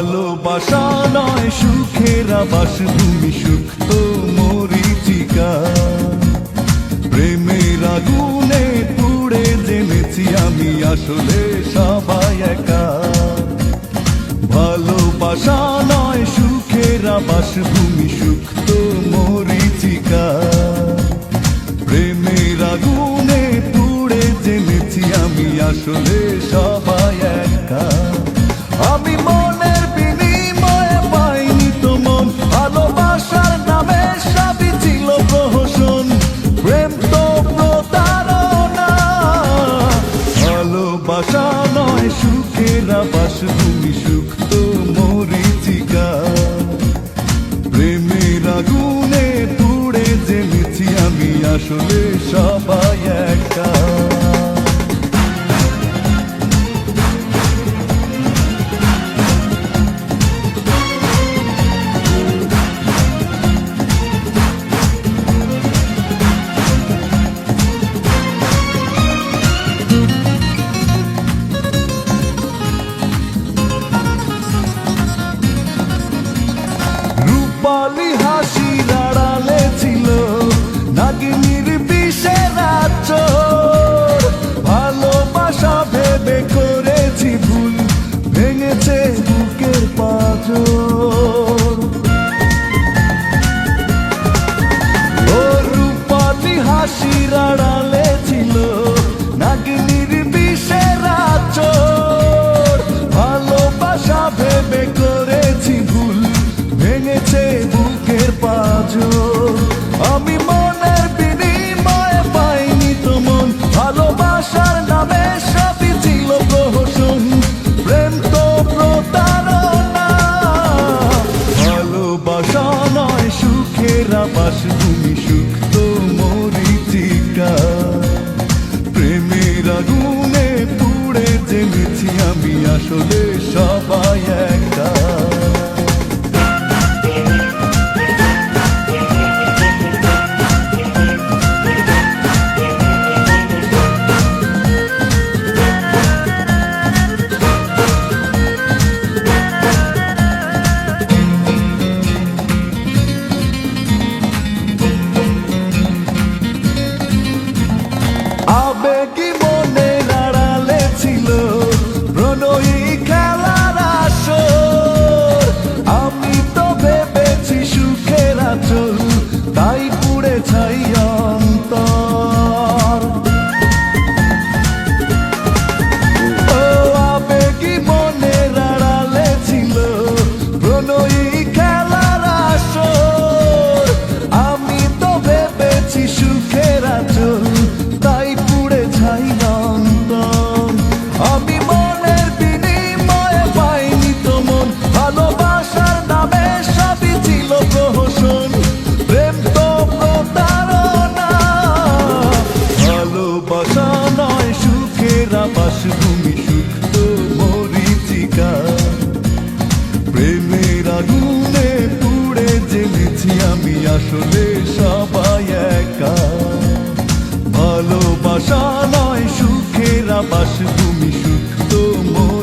ভালোবাসা নয় সুখের আবাস, তুমি সুখ তো মরিচিকা। প্রেমের আগুনে পুড়ে জেনেছি আমি আসলে সবাই একা। ভালোবাসা নয় সুখের আবাস ভূমি সুখ তো মরিচিকা। প্রেমের আগুনে পুড়ে জেনেছি আমি আসলে সবাই একা। নয় সুখের আবাস, ভূমি সুখ তো মরিচিকা। প্রেমের আগুনে পুড়ে জেনেছি আমি আসলে সবাই একা রূপালি হাসির আসলে আগুনে পুড়ে জেনেছি আমি আসলে সবাই একা। ভালোবাসা নয় সুখের আবাস, তুমি সুখ তো মরিচিকা